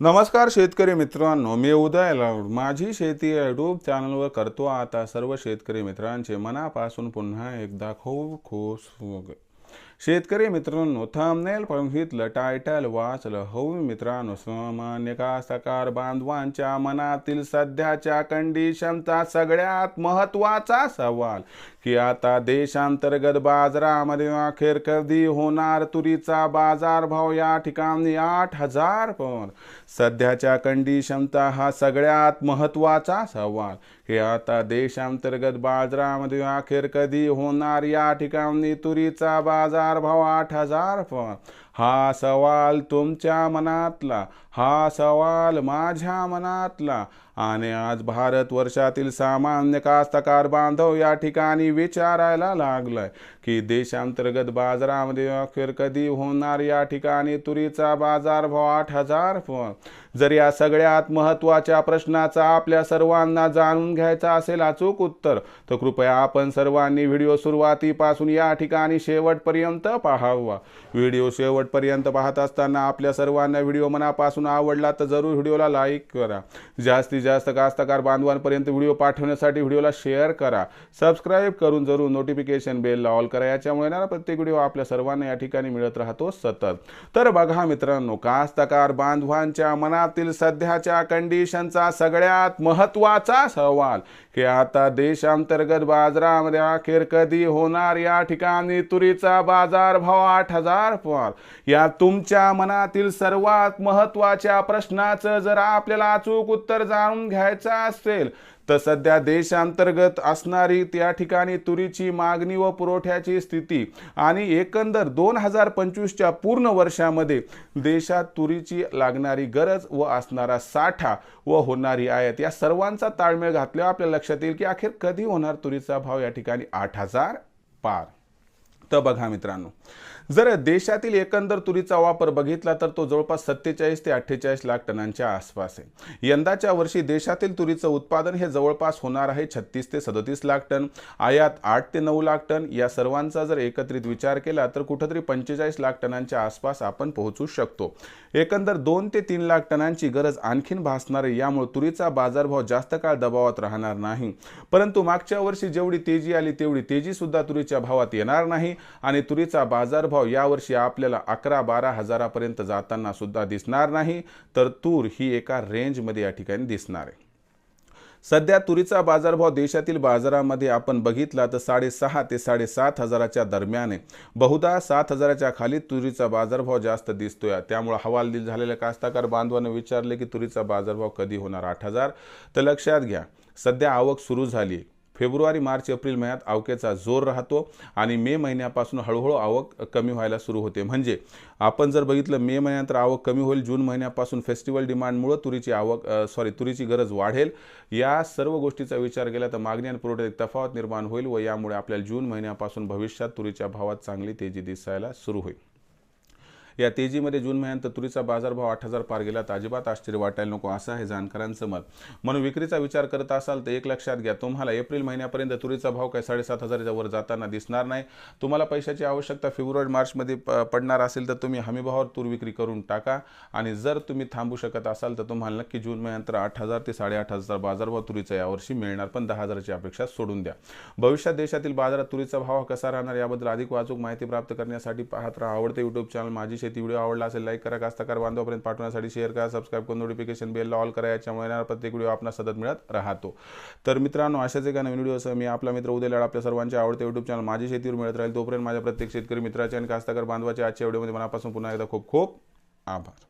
नमस्कार शेतकरी मित्रांनो मी उदय लाड माझी शेती यूट्यूब चॅनलवर करतो. आता सर्व शेतकरी मित्रांचे मनापासून पुन्हा एकदा खूप खूप स्वागत. शेतकरी मित्रांनो थंबनेल बघितलं टायटल वाचलं. हो मित्रांनो सामान्य कास्तकार बांधवांच्या मनातील सध्याच्या कंडिशनचा सगळ्यात महत्त्वाचा सवाल की आता देशांतर्गत बाजारामध्ये अखेर कधी होणार तुरीचा बाजारभाव? या ठिकाणी आठ हजार पण. सध्याच्या कंडिशनचा हा सगळ्यात महत्त्वाचा सवाल हे आता देशांतर्गत बाजारामध्ये अखेर कधी होणार? या ठिकाणी तुरीचा बाजार बाजारभाव आठ हजार हा सवाल तुमच्या मनातला हा सवाल माझ्या मनातला. आणि आज भारत वर्षातील सामान्य कास्तकार बांधव या ठिकाणी विचारायला लागलाय की देशांतर्गत बाजारामध्ये अखेर कधी होणार या ठिकाणी तुरीचा बाजारभाव आठ हजार जर या सगळ्यात महत्त्वाच्या प्रश्नाचा आपल्या सर्वांना जाणून घ्यायचा असेल अचूक उत्तर तर कृपया आपण सर्वांनी व्हिडिओ सुरुवातीपासून या ठिकाणी शेवटपर्यंत पाहावा. व्हिडिओ शेवट शेवटपर्यंत पाहत असताना आपल्या सर्वांना व्हिडिओ मनापासून आवडला तर जरूर व्हिडिओला लाईक करा. जास्तीत जास्त कास्तकार बांधवांपर्यंत व्हिडिओ पाठवण्यासाठी व्हिडिओला शेअर करा. सबस्क्राईब करून जरूर नोटिफिकेशन बेलला ऑल करा. याच्यामुळे ना प्रत्येक व्हिडिओ आपल्या सर्वांना या ठिकाणी मिळत राहतो सतत. तर बघा मित्रांनो कास्तकार बांधवांच्या मनातील सध्याच्या कंडिशनचा सगळ्यात महत्त्वाचा सवाल की आता देशांतर्गत बाजारामध्ये अखेर कधी होणार या ठिकाणी तुरीचा बाजार भाव आठ हजार पर? या तुमच्या मनातील सर्वात महत्त्वाच्या प्रश्नाचं जर आपल्याला अचूक उत्तर जाणून घ्यायचं असेल तर सध्या देशांतर्गत असणारी त्या ठिकाणी तुरीची मागणी व पुरवठ्याची स्थिती आणि एकंदर दोन हजार पंचवीसच्या पूर्ण वर्षामध्ये देशात तुरीची लागणारी गरज व असणारा साठा व होणारी आयात या सर्वांचा ताळमेळ घातल्यावर आपल्या लक्षात येईल की अखेर कधी होणार तुरीचा भाव या ठिकाणी आठ हजार पार. तर बघा मित्रांनो. जर देशातील एकंदर तुरीचा वापर बघितला तर तो जवळपास सत्तेचाळीस ते अठ्ठेचाळीस लाख टनांच्या आसपास आहे. यंदाच्या वर्षी देशातील तुरीचं उत्पादन हे जवळपास होणार आहे छत्तीस ते सदतीस लाख टन आयात आठ ते नऊ लाख टन. या सर्वांचा जर एकत्रित विचार केला तर कुठंतरी पंचेचाळीस लाख टनांच्या आसपास आपण पोहोचू शकतो. एकंदर दोन ते तीन लाख टनांची गरज आणखीन भासणार आहे. यामुळे तुरीचा बाजारभाव जास्त काळ दबावात राहणार नाही. परंतु मागच्या वर्षी जेवढी तेजी आली तेवढी तेजी सुद्धा तुरीच्या भावात येणार नाही. आणि तुरीचा बाजारभाव यावर्षी आपल्याला अकरा बारा हजारापर्यंत जाताना सुद्धा दिसणार नाही तर तूर ही एका रेंजमध्ये या ठिकाणी दिसणार आहे. सध्या तुरीचा बाजारभाव देशातील बाजारामध्ये आपण बघितला तर साडेसहा ते साडेसात हजाराच्या दरम्यान आहे. बहुधा सात हजाराच्या खाली तुरीचा बाजारभाव जास्त दिसतोय. त्यामुळे हवालदिल झालेल्या कास्ताकार बांधवाने विचारले की तुरीचा बाजारभाव कधी होणार? आठ हजार. तर लक्षात घ्या सध्या आवक सुरू झाली फेब्रुवारी मार्च एप्रिल महिन्यात आवकेचा जोर राहतो आणि मे महिन्यापासून हळूहळू आवक कमी व्हायला सुरू होते. म्हणजे आपण जर बघितलं मे महिन्यात आवक कमी होईल जून महिन्यापासून फेस्टिवल डिमांडमुळं तुरीची आवक सॉरी तुरीची गरज वाढेल. या सर्व गोष्टीचा विचार केला तर मागणी आणि पुरवठ्यात एक तफावत निर्माण होईल व यामुळे आपल्याला जून महिन्यापासून भविष्यात तुरीच्या भावात चांगली तेजी दिसायला सुरू होईल. या तेजीमध्ये जून महिन्यात तुरीचा बाजारभाव आठ हजार पार गेला तर अजिबात आश्चर्य वाटायला नको असं आहे जाणकारांचं मत. म्हणून विक्रीचा विचार करत असाल तर एक लक्षात घ्या तुम्हाला एप्रिल महिन्यापर्यंत तुरीचा भाव काय साडेसात हजाराच्या वर जाताना दिसणार नाही. तुम्हाला पैशाची आवश्यकता फेब्रुवारी मार्चमध्ये प पडणार असेल तर तुम्ही हमीभावावर तूर विक्री करून टाका. आणि जर तुम्ही थांबू शकत असाल तर तुम्हाला नक्की जून महिन्यानंतर आठ हजार ते साडेआठ हजार बाजारभाव तुरीचा यावर्षी मिळणार. पण दहा हजाराची अपेक्षा सोडून द्या. भविष्यात देशातील बाजारात तुरीचा भाव कसा राहणार याबद्दल अधिक वाचूक माहिती प्राप्त करण्यासाठी पाहत राहा. आवडते युट्यूब चॅनल माझी शेती व्हिडिओ आवडला असेल लाईक करा कास्तकार बांधवापर्यंत पाठवण्यासाठी शेअर करा सबस्क्राईब करून नोटिफिकेशन बेलला ऑल करा याच्यामुळे येणारा प्रत्येक व्हिडिओ आपला सतत मिळत राहतो. तर मित्रांनो अशाच एका नवीन व्हिडिओसह मी आपला मित्र उद्या आपल्या सर्वांचे आवडते युट्यूब चॅनल माझी शेतीवर मिळत राहील. तोपर्यंत माझ्या प्रत्येक शेतकरी मित्राचे आणि कास्तकार बांधवाच्या आजच्या व्हिडिओमध्ये मनापासून पुन्हा एकदा खूप खूप आभार.